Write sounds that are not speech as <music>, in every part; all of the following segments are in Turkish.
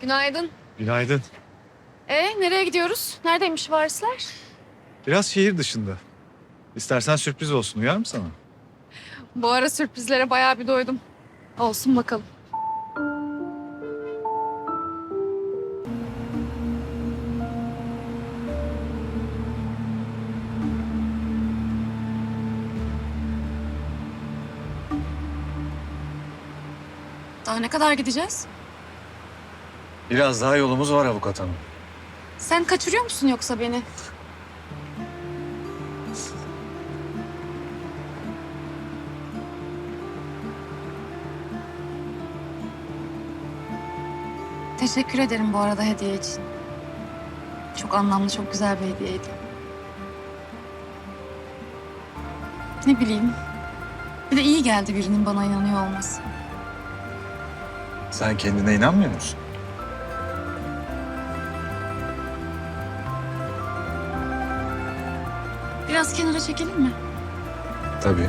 Günaydın. Günaydın. E nereye gidiyoruz? Neredeymiş varisler? Biraz şehir dışında. İstersen sürpriz olsun. Uyar mı sana? Bu ara sürprizlere bayağı bir doydum. Olsun bakalım. Daha ne kadar gideceğiz? Biraz daha yolumuz var avukat hanım. Sen kaçırıyor musun yoksa beni? Teşekkür ederim bu arada hediye için. Çok anlamlı, çok güzel bir hediyeydi. Ne bileyim. Bir de iyi geldi birinin bana inanıyor olması. Sen kendine inanmıyor musun? Biraz kenara çekelim mi? Tabii.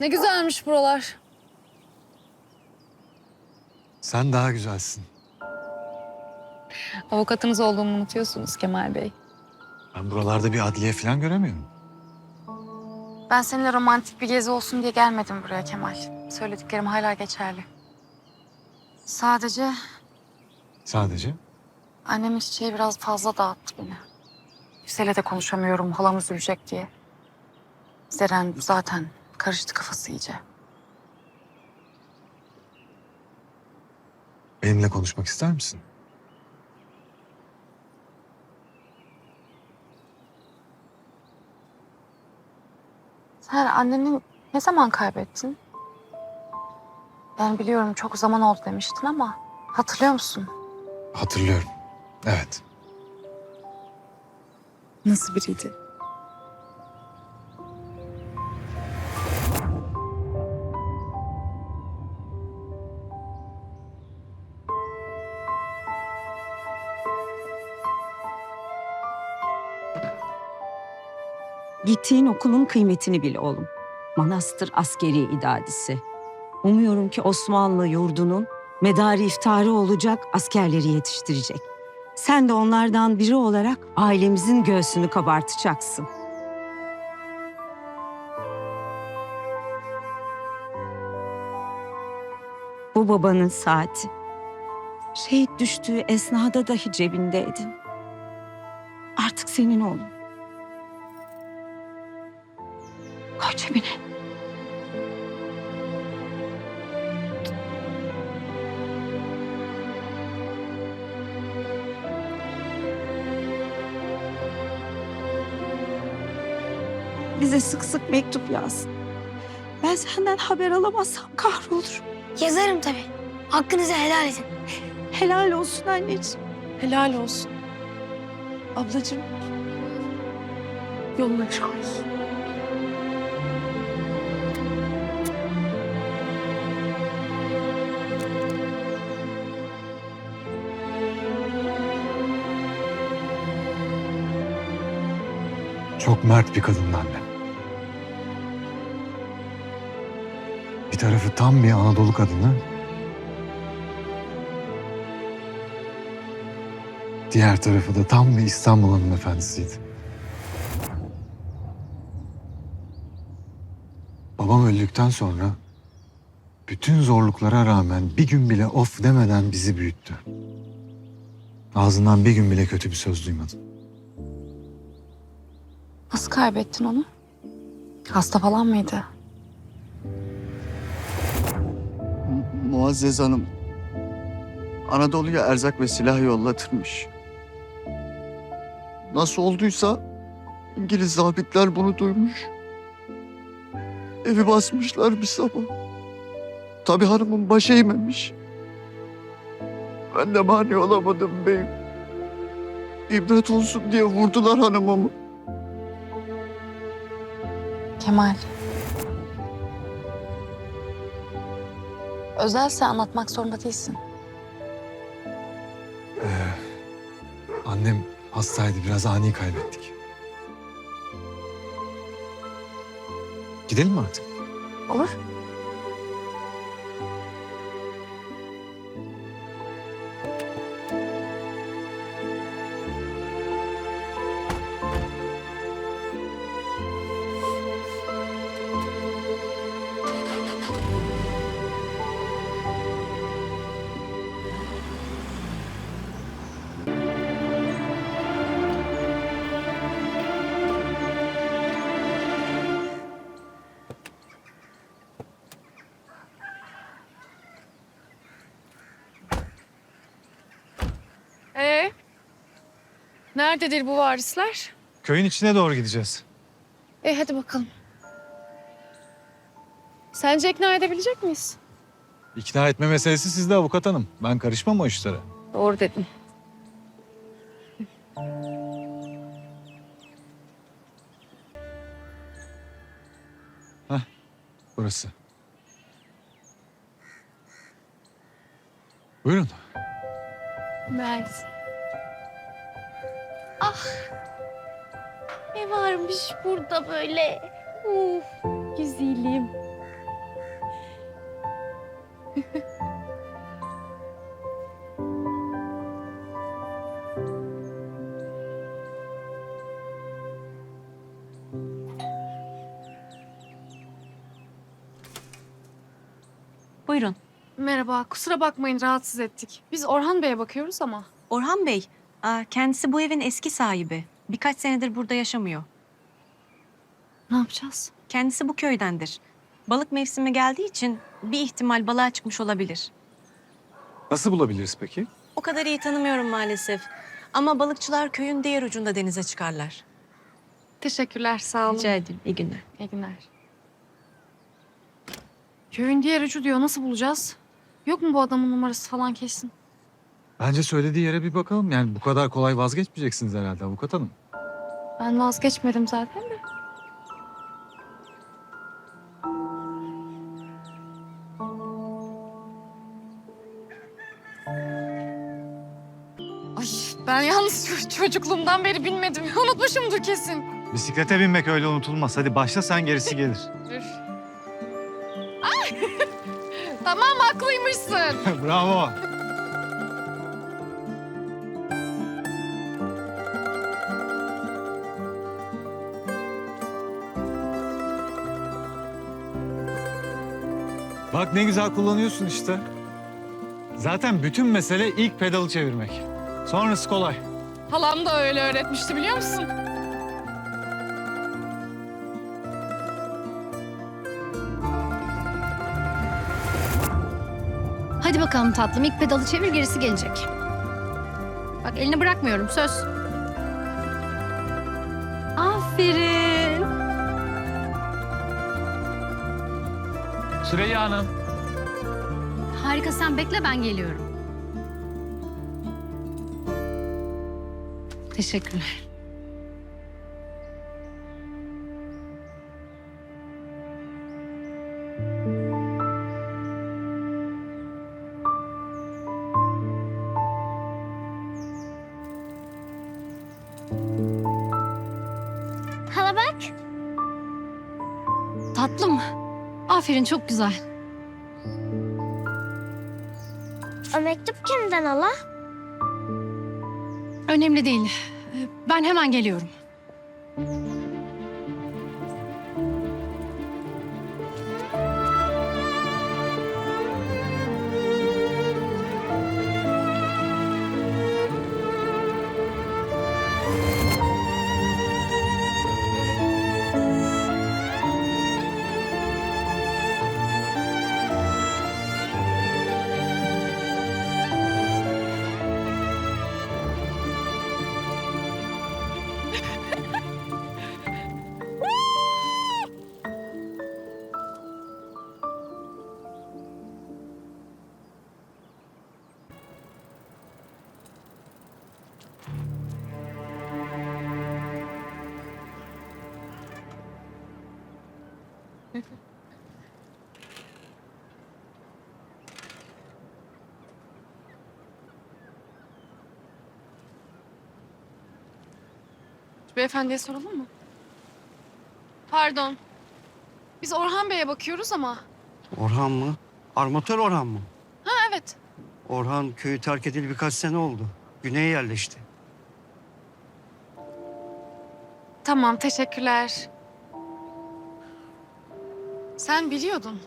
Ne güzelmiş buralar. Sen daha güzelsin. Avukatınız olduğumu unutuyorsunuz Kemal Bey. Ben buralarda bir adliye falan göremiyorum. Ben seninle romantik bir gezi olsun diye gelmedim buraya Kemal. Söylediklerim hala geçerli. Sadece Sadece? annemin çiçeği biraz fazla dağıttı beni. Yüksel'e de konuşamıyorum halam üzülecek diye. Zeren zaten karıştı kafası iyice. Benimle konuşmak ister misin? Sen anneni ne zaman kaybettin? Ben biliyorum çok zaman oldu demiştin ama hatırlıyor musun? Hatırlıyorum. Evet. Nasıl biriydi? Gittiğin okulun kıymetini bil oğlum. Manastır askeri idadisi. Umuyorum ki Osmanlı yurdunun medarı iftarı olacak askerleri yetiştirecek. Sen de onlardan biri olarak ailemizin göğsünü kabartacaksın. Bu babanın saati. Şehit düştüğü esnada dahi cebindeydi. Artık senin oğlum. Koy cebine. Bize sık sık mektup yaz. Ben senden haber alamazsam kahrolurum. Yazarım tabii. Hakkınızı helal edin. Helal olsun anneciğim. Helal olsun. Ablacığım. Yolun açık olsun. Çok mert bir kadındı annem. Bir tarafı tam bir Anadolu kadını. Diğer tarafı da tam bir İstanbul hanımefendisiydi. Babam öldükten sonra bütün zorluklara rağmen bir gün bile of demeden bizi büyüttü. Ağzından bir gün bile kötü bir söz duymadım. Nasıl kaybettin onu? Hasta falan mıydı? Muazzez Hanım Anadolu'ya erzak ve silah yollatırmış. Nasıl olduysa İngiliz zabitler bunu duymuş. Evi basmışlar bir sabah. Tabii hanımın başı eğmemiş. Ben de mani olamadım beyim. İbret olsun diye vurdular hanımımı. Kemal. Özelse anlatmak zorunda değilsin. Ee, annem hastaydı. Biraz ani kaybettik. Gidelim mi artık? Olur. Nerededir bu varisler? Köyün içine doğru gideceğiz. E hadi bakalım. Sence ikna edebilecek miyiz? İkna etme meselesi sizde avukat hanım. Ben karışmam o işlere. Doğru dedin. Burası. Buyurun. Mert. Ah. Ne varmış burada böyle? Uf, güzelim. <laughs> Buyurun. Merhaba, kusura bakmayın rahatsız ettik. Biz Orhan Bey'e bakıyoruz ama. Orhan Bey, aa, kendisi bu evin eski sahibi. Birkaç senedir burada yaşamıyor. Ne yapacağız? Kendisi bu köydendir. Balık mevsimi geldiği için bir ihtimal balığa çıkmış olabilir. Nasıl bulabiliriz peki? O kadar iyi tanımıyorum maalesef. Ama balıkçılar köyün diğer ucunda denize çıkarlar. Teşekkürler, sağ olun. Rica ederim. İyi günler. İyi günler. Köyün diğer ucu diyor, nasıl bulacağız? Yok mu bu adamın numarası falan kesin? Bence söylediği yere bir bakalım. Yani bu kadar kolay vazgeçmeyeceksiniz herhalde avukat hanım. Ben vazgeçmedim zaten de. Ay ben yalnız ço- çocukluğumdan beri binmedim. <laughs> Unutmuşumdur kesin. Bisiklete binmek öyle unutulmaz. Hadi başla sen gerisi gelir. <laughs> Dur. Ay! <laughs> tamam haklıymışsın. Bravo. Bak ne güzel kullanıyorsun işte. Zaten bütün mesele ilk pedalı çevirmek. Sonrası kolay. Halam da öyle öğretmişti biliyor musun? Hadi bakalım tatlım. İlk pedalı çevir gerisi gelecek. Bak elini bırakmıyorum. Söz. Aferin. Süreyya Hanım. Harika sen bekle ben geliyorum. Teşekkürler. Aferin çok güzel. O mektup kimden hala? Önemli değil. Ben hemen geliyorum. Beyefendiye soralım mı? Pardon. Biz Orhan Bey'e bakıyoruz ama. Orhan mı? Armatör Orhan mı? Ha evet. Orhan köyü terk edildi birkaç sene oldu. Güney'e yerleşti. Tamam teşekkürler. Sen biliyordun.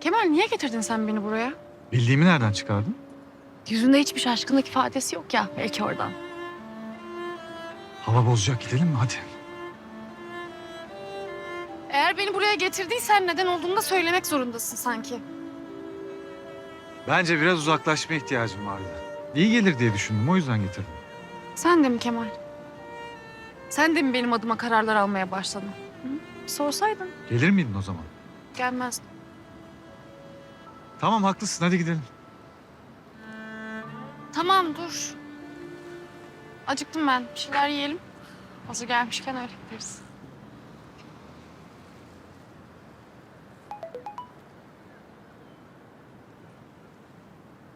Kemal niye getirdin sen beni buraya? Bildiğimi nereden çıkardın? Yüzünde hiçbir şaşkınlık ifadesi yok ya. Belki oradan. Hava bozacak gidelim mi? Hadi. Eğer beni buraya getirdiysen neden olduğunu da söylemek zorundasın sanki. Bence biraz uzaklaşma ihtiyacım vardı. İyi gelir diye düşündüm. O yüzden getirdim. Sen de mi Kemal? Sen de mi benim adıma kararlar almaya başladın? Hı? Sorsaydın Gelir miydin o zaman? gelmezdim. Tamam haklısın. Hadi gidelim. Tamam dur. Acıktım ben. Bir şeyler yiyelim. Hazır gelmişken öyle gideriz.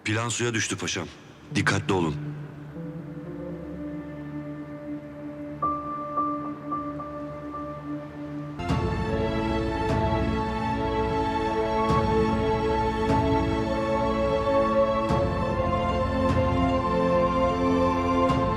Plan suya düştü paşam. Dikkatli olun.